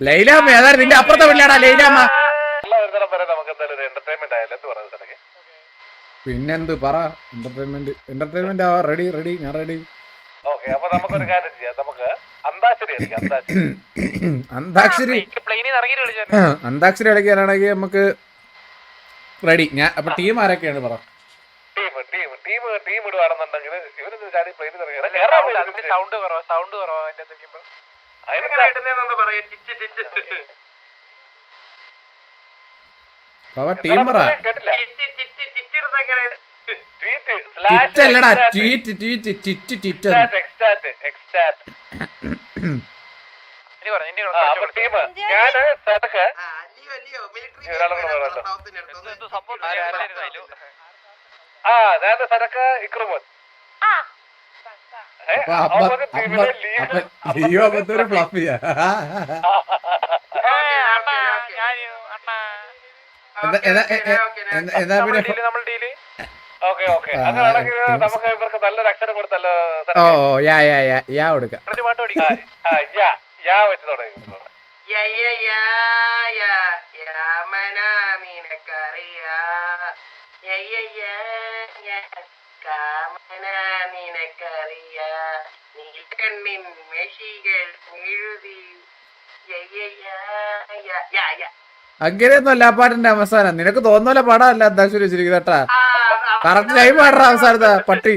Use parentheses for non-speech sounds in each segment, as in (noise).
ലൈലാമ്മ അതായത് നിന്റെ അപ്പുറത്തെ പിള്ളേടാ ലൈലാമ്മ. പിന്നെന്ത് പറ എന്റർടൈൻമെന്റ് എന്റർടൈൻമെന്റ് ആ റെഡി റെഡി ഞാൻ റെഡി ഓക്കെ അപ്പൊ നമുക്കൊരു കാര്യം ചെയ്യാം. നമുക്ക് അന്താക്ഷരി അന്താക്ഷരി. കളിക്കാനാണെങ്കിൽ നമുക്ക് റെഡി ഞാൻ അപ്പൊ ടീം ആരൊക്കെയാണ് പറ? സൗണ്ട് കുറവാ സൗണ്ട് കുറവാ അതിന്റെ അകത്ത് അപ്പൊ ടീം പറ കേട്ടില്ല ട്വിറ്റ് അല്ലടാ ട്വീറ്റ് ആ അതായത് ടീം ഞാൻ ലിയോ അപ്പത്തൊരു ഫ്ലഫിയാ എന്താ എന്താ എ- എ- എന്താ- എന്താ പിന്നെ നമ്മൾ ഡീൽ ഓക്കെ ഓക്കെ ആ, അങ്ങനെയാണെങ്കിൽ team- നമുക്ക് ഇവർക്ക് നല്ലൊരു അക്ഷരം കൊടുത്തല്ലോ ഓ ഓ, യാ യാ യാ യാ കൊടുക്കാം ഒരു പാട്ട് നീലക്കണ്ണിൻ മെഷികൾ എഴുതി അങ്ങനെയൊന്നും അല്ല ആ പാട്ടിന്റെ അവസാനം. നിനക്ക് തോന്നുന്ന പാടാല്ല അന്താക്ഷരി വെച്ചിരിക്കുന്നത് കേട്ടാ? കറക്റ്റ് ടൈം പാടാ അവസാനത്തെ പട്ടി.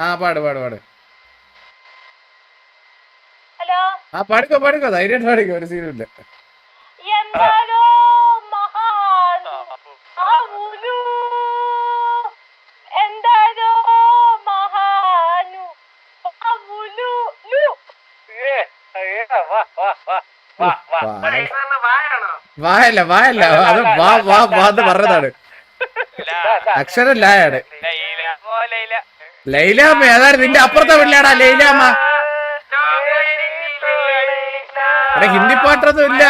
ആ പാട് പാട് പാട് ഹലോ? ആ പാടിക്കോ പാടിക്കോ. ധൈര്യമായിട്ട് പാടിക്കോ ഒരു സീനും ഇല്ല. വായല്ല വായല്ല. അത് വാ വാ വാ എന്ന് പറഞ്ഞതാണ്. അക്ഷരം ലായാണ് ലൈലാമ്മ ഏതായാലും നിന്റെ അപ്പുറത്തെ പിള്ളേടാ ലൈലാമ്മ. അവിടെ ഹിന്ദി പാട്ടൊന്നും ഇല്ല.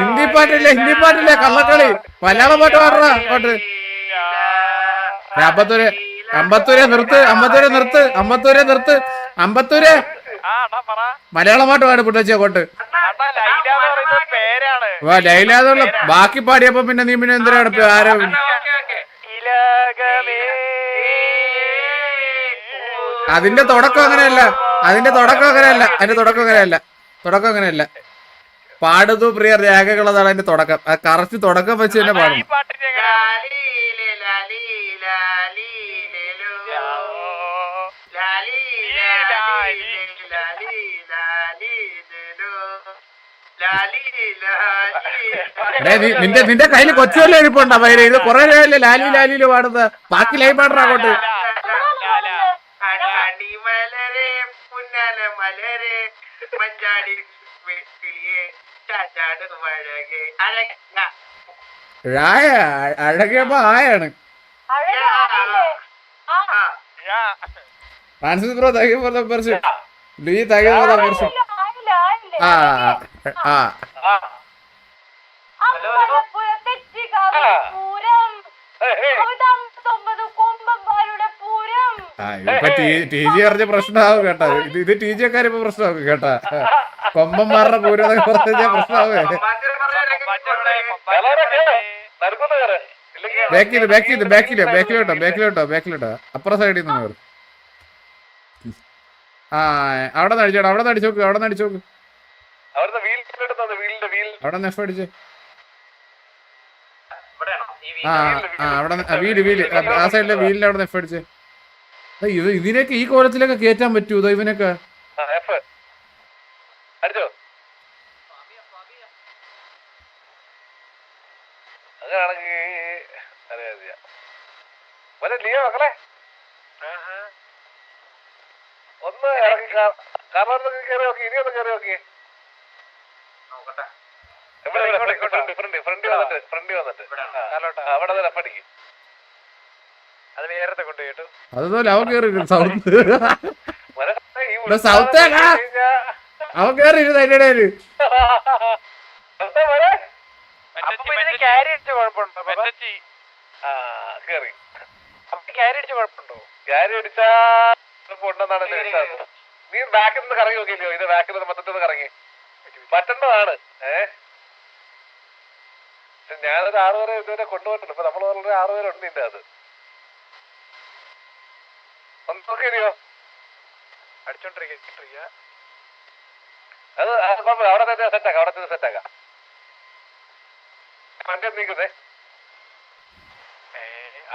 ഹിന്ദി പാട്ടില്ല ഹിന്ദി പാട്ടില്ല കള്ളക്കളി. മലയാളം പാട്ട് പാടാ പാട്ട് അമ്പത്തൂര് അമ്പത്തൂരെ നിർത്ത് അമ്പത്തൂരെ നിർത്ത് അമ്പത്തൂരെ നിർത്ത് അമ്പത്തൂരെ. മലയാളം പാട്ട് പാട് പുട്ടച്ചെ കൊണ്ട് അണ്ണാ ലൈല എന്ന് പറയുന്ന പേരാണ്. വാ ലൈലാതുള്ള ബാക്കി പാടിയപ്പോ പിന്നെ നീ പിന്നെ എന്തിനാണ് ആരോ? അതിന്റെ തുടക്കം അങ്ങനെയല്ല. അതിന്റെ തുടക്കം അങ്ങനെയല്ല. അതിന്റെ തുടക്കം അങ്ങനെയല്ല. തുടക്കം അങ്ങനെയല്ല. പാടുതു പ്രിയ രേഖകളതാണ് അതിന്റെ തുടക്കം. ആ കറക്റ്റ് തുടക്കം വെച്ച് തന്നെ ഈ നിന്റെ നിന്റെ കയ്യിൽ കൊച്ചുവല്ലേ ഇരിപ്പുണ്ടോ? പൈര ഇത് കുറെ പേരല്ലേ ലാലി ലാലിയിൽ പാടുന്നത്? ബാക്കി ലൈവ് പാടണ അങ്ങോട്ട്. ഴായ അഴകിയപ്പോ ആയാണ്. ഫ്രാൻസിസ് ബ്രോ താങ്ക് പോലെ ഫോർ ദ പെർസൺ ലീ താങ്ക് യു ഫോർ ദ ആ. ആ. ഇപ്പൊ ടി ജി പറഞ്ഞ പ്രശ്നമാവും കേട്ടാ. ഇത് ഇത് ടി ജി ഒക്കെ ഇപ്പൊ പ്രശ്നമാകും കേട്ടാ. കൊമ്പന്മാരുടെ പൂരം എന്നൊക്കെ പറഞ്ഞാൽ പ്രശ്നമാവേ. ബാക്കിൽ പറയാനൊക്കെ എല്ലാവരും കേറ്. നടുക്കൊന്ന് കേറ്. ഇല്ലെങ്കിൽ ബാക്ക് ചെയ്ത് ബാക്ക് ചെയ്ത് ബാക്ക് ചെയ്ത് ബാക്കിലോട്ടോ ബാക്കിലോട്ടോ ബാക്കിലോട്ടോ അപ്പുറ സൈഡിൽ നിന്ന് കയറും ആ അവിടെ നിന്ന് അടിച്ചോട്ടോ അവിടെ നടിച്ചോക്ക് നോക്ക് അവിടെ നിന്ന് നോക്ക് അവിടെ നെഫ് എഫ് അടിച്ച്. വീട് ഈ ആ അവിടെ വീൽ വീൽ ആ, സൈഡിലെ വീലിന്റെ അവിടെ നെഫ് എഫ് അടിച്ച്. ഇത് ഇതിനൊക്കെ ഈ കോലത്തിലൊക്കെ കേറ്റാൻ പറ്റുമോ ഇവനൊക്കെ? ഒന്ന് ഇറങ്ങി കാരണം കയറി നോക്കി ഇനി ഒന്ന് കയറി നോക്കി. നോക്കട്ടെ. ഇവിടെ ഫ്രണ്ട് ഫ്രണ്ട് ഫ്രണ്ട് വന്നിട്ട് ഫ്രണ്ട് വന്നിട്ട്. ആ, കാലോട്ടാ. ആ, അവിടെ തന്നെ പഠിക്കും അത് വേറത്തെ കൊണ്ട് കേട്ടു അതുപോലെ അവൻ കയറി സൗത്ത് സൗത്ത്? അവൻ കയറി ഇരുന്ന് അതിന്റെ ഇടയിൽ. നീ ബാക്കിൽ നിന്ന് കറങ്ങി നോക്കിയില്ലയോ? ഇത് ബാക്കിൽ നിന്ന് മൊത്തത്തിൽ നിന്ന് കറങ്ങി പറ്റണ്ടതാണ്. ഏ? പക്ഷെ ഞാനൊരു ആറ് പേരെ ഇതുവരെ കൊണ്ടുപോയിട്ടുണ്ട്. ഇപ്പൊ നമ്മൾ പറഞ്ഞ ആറ് പേര് ഉണ്ട് ഇതിന്റെ അത്. ഒന്ന് നോക്കിയോ അടിച്ചോണ്ടിരിക്കുക അത് കുഴപ്പമില്ല. അവിടെ തന്നെ സെറ്റാക്കാം അവിടെ തന്നെ സെറ്റാക്കാം വണ്ടി ഒന്ന് നീക്കുന്നേ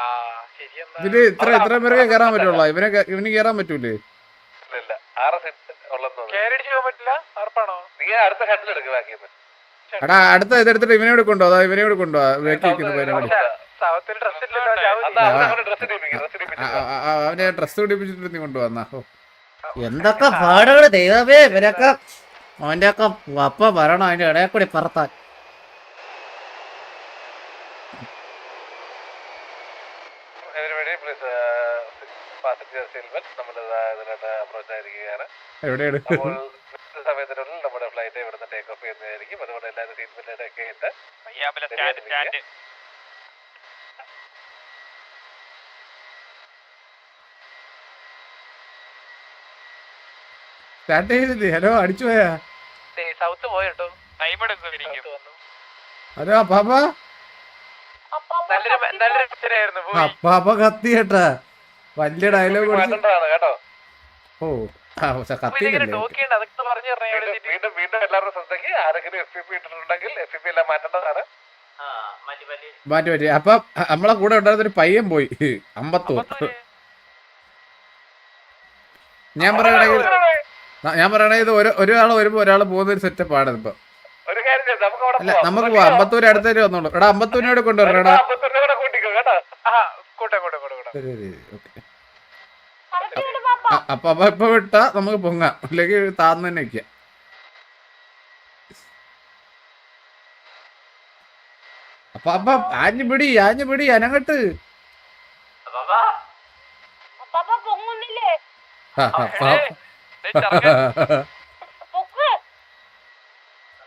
ആ ശരി എന്നാ ഇതിൽ ഇത്ര ഇത്ര പേർക്ക് കയറാൻ പറ്റുള്ളൂ. ഇവനെ ഇവന് പറ്റൂലേ? ഇല്ല ആറ് സെറ്റ് പോകാൻ പറ്റില്ല? ആർപ്പാണോ നീ അടുത്ത എടുക്കുക ബാക്കിന്ന് എടാ അടുത്ത ഇതെടുത്തിട്ട് ഇവനെ കൂടെ കൊണ്ടുപോവാ അതാ ഇവനെ കൂടെ കൊണ്ടുപോവാ ബാക്കി നിൽക്കുന്ന പയ്യനെ കൂടി. അവനെ ഡ്രസ് പിടിപ്പിച്ചിട്ട് നീ കൊണ്ടുവന്നാ എന്തൊക്കെ പാടുകൾ ദൈവമേ ഇവരൊക്കെ. അവന്റെ ഒക്കെ അപ്പ വരണം അതിന്റെ ഇടയിൽ കൂടി പറത്താൻ. everybody ഒക്കെ ഇട്ട് സ്റ്റാർട്ട് ചെയ്തില്ലേ ഹലോ അടിച്ചു പോയാ? സൗത്ത് പോയിട്ടോ. ടൈം എടുക്കും ഹലോ അപ്പാപ്പ? അപ്പാപ്പ നല്ലൊരു കത്തിപ്പോ- നല്ലൊരു അച്ഛനായിരുന്നു പോയി. അപ്പാപ്പ കത്തി കേട്ടാ വലിയ ഡയലോഗ് കേട്ടോ. ഓ. വീണ്ടും വീണ്ടും എല്ലാവരുടെ ശ്രദ്ധയ്ക്ക് ആരെങ്കിലും എഫ് പി പി ഇട്ടിട്ടുണ്ടെങ്കിൽ എഫ് പി പി എല്ലാം മാറ്റേണ്ടതാണ്. മതി മതി മാറ്റി. മാറ്റി അപ്പൊ നമ്മളെ കൂടെ ഉണ്ടായിരുന്ന ഒരു പയ്യൻ പോയി. അമ്പത്തൂർ. ഞാൻ പറയണെങ്കിൽ ഞാൻ പറയണേ ഇത് ഒരു ഒരാൾ വരുമ്പോ ഒരാൾ പോകുന്ന ഒരു സെറ്റപ്പ് ആണ് ഇപ്പൊ ഒരു കാര്യം നമുക്ക് അവിടെ അല്ല നമുക്ക് പോവാം. അമ്പത്തൂര് അടുത്തേക്ക് വന്നോളൂ. എടാ അമ്പത്തൂരിനോട് കൊണ്ടുവരണം എടാ. കേട്ടോ? കൂട്ടെ കൂട്ടെ ഓക്കേ. കറക്റ്റ് വിട് പാപ്പ. അ- അപ്പൊ അപ്പൊ ഇപ്പൊ വിട്ട നമുക്ക് പൊങ്ങാം. അല്ലെങ്കിൽ താന്ന് തന്നെ വെക്കാം അപ്പൊ അപ്പൊ ആഞ്ഞു പിടി ആഞ്ഞു പിടി അനങ്ങട്ട്.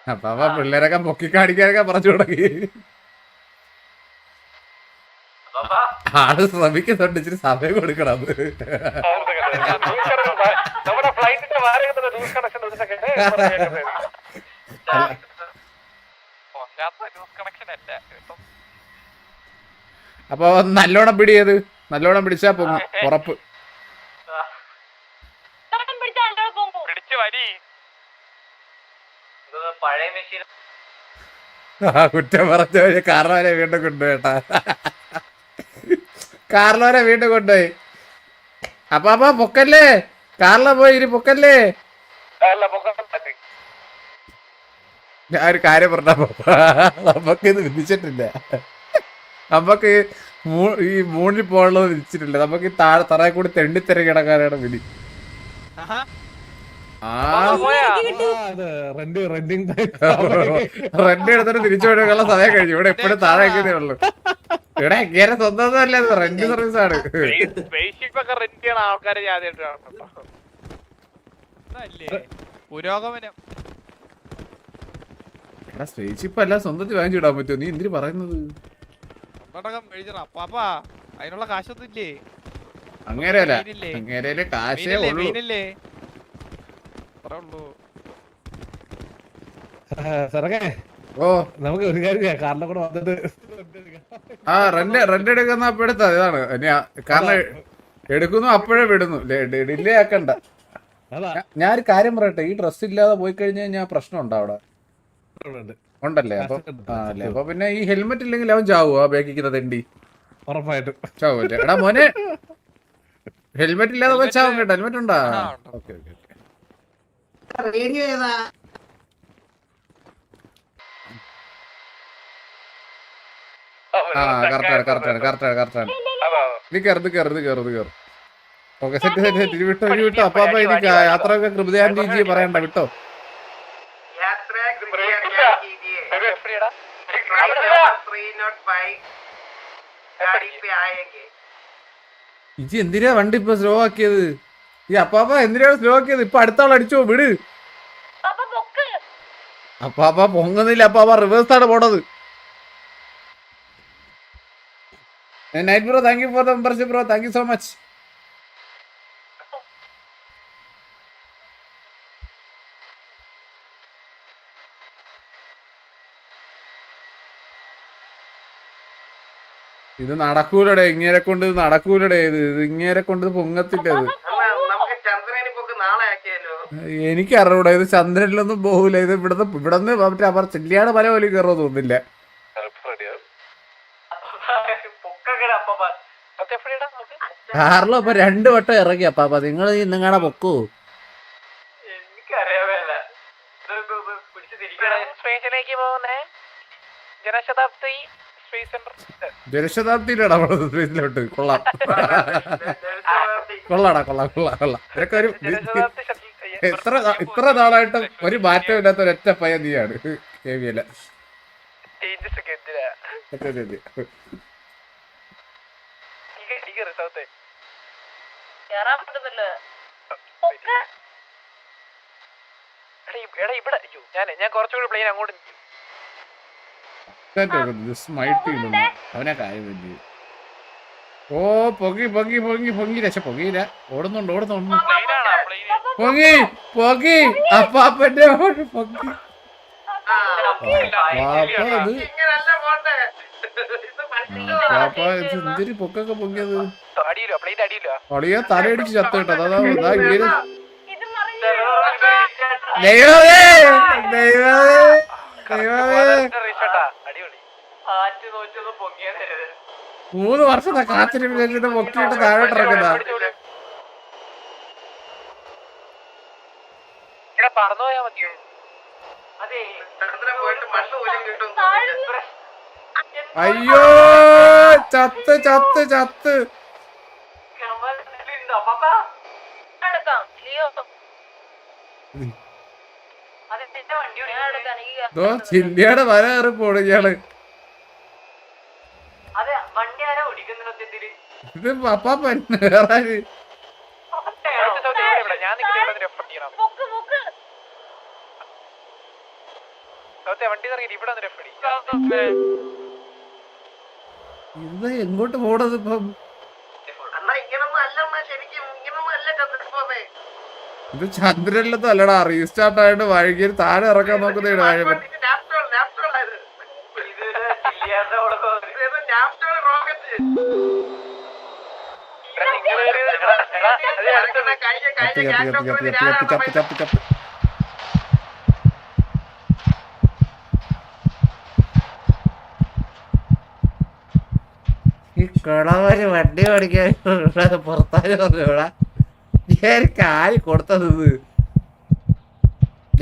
അപ്പാപ്പ. പിള്ളേരൊക്കെ പൊക്കി കാണിക്കാനൊക്കെ പറഞ്ഞു തുടങ്ങി. ആൾ ശ്രമിക്കുന്നുണ്ട് ഇച്ചിരി സമയം കൊടുക്കണം. നമ്മുടെ ഫ്ലൈറ്റിന്റെ മാറി ലൂസ് കണക്ഷൻ കേട്ടോ. അപ്പൊ നല്ലോണം പിടിയത് നല്ലോണം പിടിച്ചാ പോകും ഉറപ്പ് കുറ്റം പറഞ്ഞ കാരണവരെ വീണ്ടും കൊണ്ടുപോയിട്ടാ കാരണവരെ വീണ്ടും കൊണ്ടുപോയി അപ്പൊ അപ്പൊ പൊക്കല്ലേ? കാറില പോയി ഇനി പൊക്കല്ലേ? ഞാൻ ഒരു കാര്യം പറഞ്ഞ നമുക്ക് ഇത് വിധിച്ചിട്ടില്ല. നമുക്ക് ഈ മൂണിൽ പോകാനുള്ളത് വിധിച്ചിട്ടില്ല. നമുക്ക് ഈ താഴെ തറ കൂടി തെണ്ടിത്തിര കിടക്കാനാണ് വിധി. ആ. റെന്റ് (laughs) എടുത്തിട്ട് തിരിച്ചു കൊടുക്കാനുള്ള സമയം കഴിഞ്ഞു. ഇവിടെ എപ്പോഴും താഴെ ഉള്ളൂ. ഇവിടെ എങ്ങനെ സ്വന്തം അല്ല റെന്റ് സർവീസ് ആണ്. സ്പേസ്ഷിപ്പ് ഒക്കെ റെന്റ് ചെയ്യണ ആൾക്കാരെ ഞാൻ ആദ്യമായിട്ട് കാണുന്നുണ്ടോ അതല്ലേ പുരോഗമനം. എടാ സ്പേസ്ഷിപ്പ് അല്ല സ്വന്തത്തിൽ വാങ്ങിച്ചു വിടാൻ പറ്റുമോ? നീ എന്തിനു പറയുന്നത്? അപ്പാപ്പാ അതിനുള്ള കാശൊന്നും ഇല്ലേ അങ്ങനെ അല്ല അങ്ങനെ കാശേ ഉള്ളൂ. അത്രേ ഉള്ളൂ. ഓ. നമുക്ക് ഒരു കാര്യം ചെയ്യാം. കാറിന്റെ കൂടെ വന്നിട്ട് ആ റെന്റ് റെന്റ് എടുക്കുന്ന അപ്പൊ എടുത്താ ഇതാണ്. കാരണം എടുക്കുന്നു അപ്പോഴേ വിടുന്നു. ഡിലേ ആക്കണ്ട. ഞാൻ ഒരു ഞാനൊരു കാര്യം പറയട്ടെ. ഈ ഡ്രസ് ഇല്ലാതെ പോയി കഴിഞ്ഞു കഴിഞ്ഞാൽ പ്രശ്നം ഉണ്ടോ. അവിടെ ഉണ്ടല്ലേ? അപ്പൊ അല്ലേ. അപ്പൊ പിന്നെ ഈ ഹെൽമെറ്റ് ഇല്ലെങ്കിൽ അവൻ ചാവോ ആ ബേക്കിക്കുന്ന തെണ്ടി? ഉറപ്പായിട്ടും. ചാവൂല്ലേ എടാ മോനെ. ഹെൽമെറ്റ് ഇല്ലാതെ പോയി ചാവും കേട്ടോ. ഹെൽമെറ്റ് ഉണ്ടാ. Okay okay okay. റേഡിയോ ഏതാ? ആ പറയണ്ട വിട്ടോ. ഇജി എന്തിനാ വണ്ടി ഇപ്പൊ സ്ലോ ആക്കിയത്? ഈ അപ്പാപ്പ എന്തിനാണ് സ്ലോ ആക്കിയത്? ഇപ്പൊ അടുത്താൾ അടിച്ചോ വിട്. അപ്പാപ്പ പൊങ്ങുന്നില്ല അപ്പാപ്പ റിവേഴ്സ് ആണ് പോണത്. Night bro thank you for the membership bro thank you so much ഇത് നടക്കൂലടേ. ഇങ്ങനെ കൊണ്ട് നടക്കൂലടെ. ഇത് ഇങ്ങനെ കൊണ്ട് പൊങ്ങത്തില്ല ഇത്. അണ്ണാ നമുക്ക് നാളെ ആക്കിയാലോ എനിക്ക് അറിഞ്ഞൂടാ ഇത് ചന്ദ്രനിലൊന്നും പോകൂല ഇത് ഇവിടുന്ന് ഇവിടുന്ന് മറ്റേ അവർ ചെല്ലിയാട് പല പോലും കയറുമോ തോന്നുന്നില്ല പൊക്കക്കട അപ്പ കാറിലും അപ്പൊ രണ്ടു വട്ടം ഇറങ്ങി അപ്പാപ്പ നിങ്ങൾ നിങ്ങളുടെ പൊക്കൂ? ജനശതാബ്ദിയിലടാ സ്പേസിലോട്ട് കൊള്ളാം. കൊള്ളാടാ കൊള്ളാം കൊള്ളാം കൊള്ളാം. ഇതൊക്കെ ഒരു നാ- ഇത്ര നാളായിട്ടും ഒരു മാറ്റം ഇല്ലാത്ത ഒരൊറ്റ പയ്യ നീയാണ്. കെ വി അല്ല ചേഞ്ചസ് ഒക്കെ എന്തിനാ അതെ, അതെ, അതെ. എനിക്ക് റിസൗത്തെ കേറാൻ പറ്റുന്നില്ല പൊക്ക് എടാ ഇവിടെ അയ്യോ ഞാൻ ഞാൻ കുറച്ചുകൂടി പ്ലെയിൻ അങ്ങോട്ട്. അവനെ കാര്യം വലിയ. ഓ പൊങ്ങി പൊങ്ങി പൊങ്ങി പൊങ്ങി രക്ഷ പൊങ്ങിയില്ല ഓടുന്നുണ്ട് ഓടുന്നുണ്ട്. പൊങ്ങി പൊങ്ങി അപ്പാപ്പന്റെ പൊങ്ങി വാപ്പ ഇത് എന്തൊരു പൊക്കൊക്കെ പൊങ്ങിയത് ഒളിയ തലയടിച്ച് ചത്തു കേട്ടോ. അതാ ഇങ്ങനെ ദൈവമേ ദൈവമേ ദൈവമേ മൂന്ന് വർഷത്തെ കാത്തിരിപ്പ് കഴിഞ്ഞിട്ട് പൊക്കിയിട്ട് താഴോട്ട് ഇറക്കുന്ന പറഞ്ഞു പറന്നു പോയാ മതിയോ? അതെ. ചന്ദ്രൻ പോയിട്ട് മണ്ണ് പോലും കിട്ടും. അയ്യോ ചത്ത് ചത്ത് ചത്ത്. വണ്ടി ചില്ലിയുടെ വര കയറി പോണു ഇയാൾ വണ്ടി ഇത് പപ്പാപ്പൻ വേറെ ആര്? ഇവിടെ. ഞാൻ നിൽക്കുന്ന ഇവിടെ റെഫർ ചെയ്യണം പൊക്ക് പൊക്ക് സൗത്തെ വണ്ടി ഇറങ്ങി ഇവിടെ റെഫർ ചെയ്യും ഇത് എങ്ങോട്ട് പോണത് ഇപ്പം ഇത് ചന്ദ്രനിലത്തും അല്ലടാ റീസ്റ്റാർട്ട് ആയിട്ട് വഴുകി താഴെ ഇറക്കാൻ നോക്കുന്നതാണ് വഴി നാപ്റ്റോൾ ആയത് ഇത് നാപ്റ്റോൾ കിളവര് വണ്ടി ഓടിക്കാൻ പുറത്താൻ പുറത്താര് ഇവിടെ ഞാൻ കാൽ കൊടുത്തത്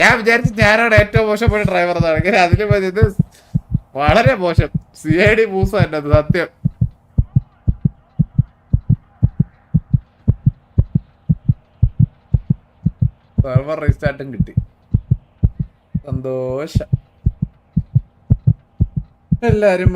ഞാൻ വിചാരിച്ചു ഞാനാണ് ഏറ്റവും മോശപ്പെട്ട ഡ്രൈവർ എന്നാണ്. അതിന് ഇത് വളരെ മോശം. സി ഐ ഡി മൂസ തന്നെ സത്യം. സെർവർ റീസ്റ്റാർട്ടും കിട്ടി. സന്തോഷം. എല്ലാരും